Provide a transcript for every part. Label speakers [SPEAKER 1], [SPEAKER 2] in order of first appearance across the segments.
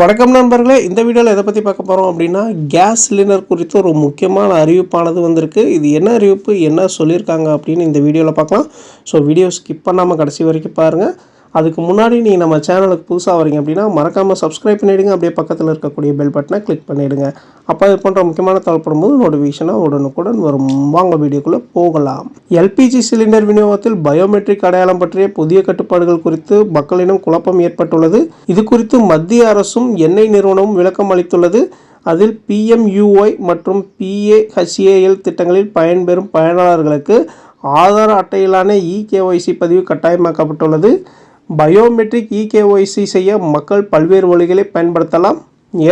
[SPEAKER 1] வணக்கம் நண்பர்களே இந்த வீடியோவில் எதை பற்றி பார்க்க போகிறோம் அப்படின்னா கேஸ் சிலிண்டர் குறித்து ஒரு முக்கியமான அறிவிப்பானது வந்திருக்கு. இது என்ன அறிவிப்பு என்ன சொல்லியிருக்காங்க அப்படின்னு இந்த வீடியோவில் பார்க்கலாம். ஸோ வீடியோ ஸ்கிப் பண்ணாமல் கடைசி வரைக்கும் பாருங்கள் அதுக்கு முன்னாடி நீங்கள் நம்ம சேனலுக்கு புதுசாக வரீங்க அப்படின்னா மறக்காமல் சப்ஸ்கிரைப் பண்ணிவிடுங்க அப்படியே பக்கத்தில் இருக்கக்கூடிய பெல் பட்டனை கிளிக் பண்ணிவிடுங்க அப்போ இது போன்ற முக்கியமான தகவல்படும் போது நோட்டிஃபிகேஷனாக உடனுக்குடன் வரும். வாங்க வீடியோக்குள்ளே போகலாம். எல்பிஜி சிலிண்டர் விநியோகத்தில் பயோமெட்ரிக் அடையாளம் பற்றிய புதிய கட்டுப்பாடுகள் குறித்து மக்களிடம் குழப்பம் ஏற்பட்டுள்ளது. இது குறித்து மத்திய அரசும் எண்ணெய் நிறுவனமும் விளக்கம் அளித்துள்ளது. அதில் பிஎம்யூஒய் மற்றும் பிஏஹெச்ஏஎல் திட்டங்களில் பயன்பெறும் பயனாளர்களுக்கு ஆதார் அட்டையிலான இகேஒய்சி பதிவு கட்டாயமாக்கப்பட்டுள்ளது. பயோமெட்ரிக் இகேஒய்சி செய்ய மக்கள் பல்வேறு வழிகளை பயன்படுத்தலாம்.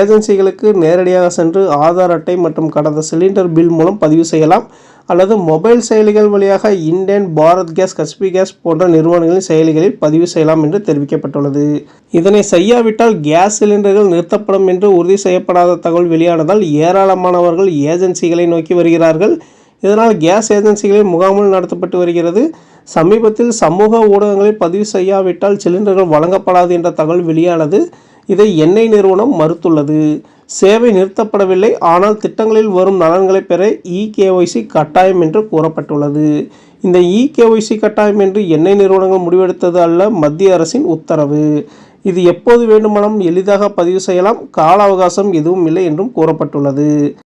[SPEAKER 1] ஏஜென்சிகளுக்கு நேரடியாக சென்று ஆதார் அட்டை மற்றும் கடந்த சிலிண்டர் பில் மூலம் பதிவு செய்யலாம். அல்லது மொபைல் செயலிகள் வழியாக இண்டேன் பாரத் கேஸ் கஸ்பி கேஸ் போன்ற நிறுவனங்களின் செயலிகளில் பதிவு செய்யலாம் என்று தெரிவிக்கப்பட்டுள்ளது. இதனை செய்யாவிட்டால் கேஸ் சிலிண்டர்கள் நிறுத்தப்படும் என்று உறுதி செய்யப்படாத தகவல் வெளியானதால் ஏராளமானவர்கள் ஏஜென்சிகளை நோக்கி வருகிறார்கள். இதனால் கேஸ் ஏஜென்சிகளில் முகாம்கள் நடத்தப்பட்டு வருகிறது. சமீபத்தில் சமூக ஊடகங்களில் பதிவு செய்யாவிட்டால் சிலிண்டர்கள் வழங்கப்படாது என்ற தகவல் வெளியானது. இதை எண்ணெய் நிறுவனம் மறுத்துள்ளது. சேவை நிறுத்தப்படவில்லை. ஆனால் திட்டங்களில் வரும் நலன்களை பெற இகேஒய்சி கட்டாயம் என்று கூறப்பட்டுள்ளது. இந்த இகேஒய்சி கட்டாயம் என்று எண்ணெய் நிறுவனங்கள் முடிவெடுத்தது அல்ல மத்திய அரசின் உத்தரவு. இது எப்போது வேண்டுமானாலும் எளிதாக பதிவு செய்யலாம். கால அவகாசம் எதுவும் இல்லை என்றும் கூறப்பட்டுள்ளது.